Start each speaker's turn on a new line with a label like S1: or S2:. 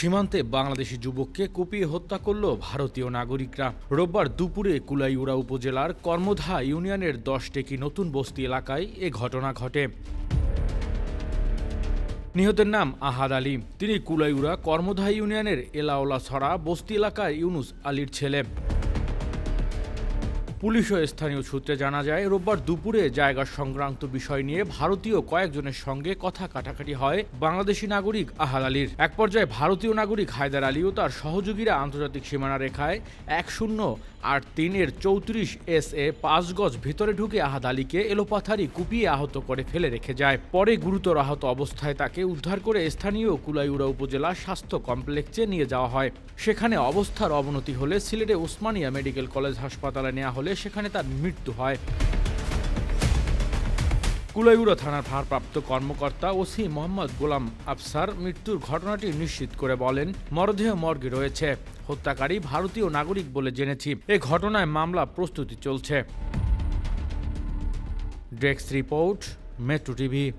S1: সীমান্তে বাংলাদেশি যুবককে কুপিয়ে হত্যা করল ভারতীয় নাগরিকরা। রোববার দুপুরে কুলাইউড়া উপজেলার কর্মধা ইউনিয়নের দশটেকি নতুন বস্তি এলাকায় এ ঘটনা ঘটে। নিহতের নাম আহাদ আলী। তিনি কুলাইউড়া কর্মধা ইউনিয়নের এলাওলা ছড়া বস্তি এলাকায় ইউনুস আলীর ছেলে। পুলিশ ও স্থানীয় সূত্রে জানা যায়, রোববার দুপুরে জায়গা সংক্রান্ত বিষয় নিয়ে ভারতীয় কয়েকজনের সঙ্গে কথা কাটাকাটি হয় বাংলাদেশি নাগরিক আহাদ আলীর। এক পর্যায়ে ভারতীয় নাগরিক হায়দার আলী ও তার সহযোগীরা আন্তর্জাতিক সীমানা রেখায় এক শূন্য আর তিনের চৌত্রিশ এস এ পাঁচ গজ ভিতরে ঢুকে আহাদ আলীকে এলোপাথারি কুপিয়ে আহত করে ফেলে রেখে যায়। পরে গুরুতর আহত অবস্থায় তাকে উদ্ধার করে স্থানীয় কুলাইউড়া উপজেলা স্বাস্থ্য কমপ্লেক্সে নিয়ে যাওয়া হয়। সেখানে অবস্থার অবনতি হলে সিলেটে উসমানিয়া মেডিকেল কলেজ হাসপাতালে নেওয়া হলে সেখানে তার মৃত্যু হয়। কুলাইউড়া থানার ভারপ্রাপ্ত কর্মকর্তা ওসি মোহাম্মদ গোলাম আফসার মৃত্যুর ঘটনাটি নিশ্চিত করে বলেন, মরদেহ মর্গে রয়েছে। হত্যাকারী ভারতীয় নাগরিক বলে জেনেছি। এ ঘটনায় মামলা প্রস্তুতি চলছে। Desk report, Metro TV.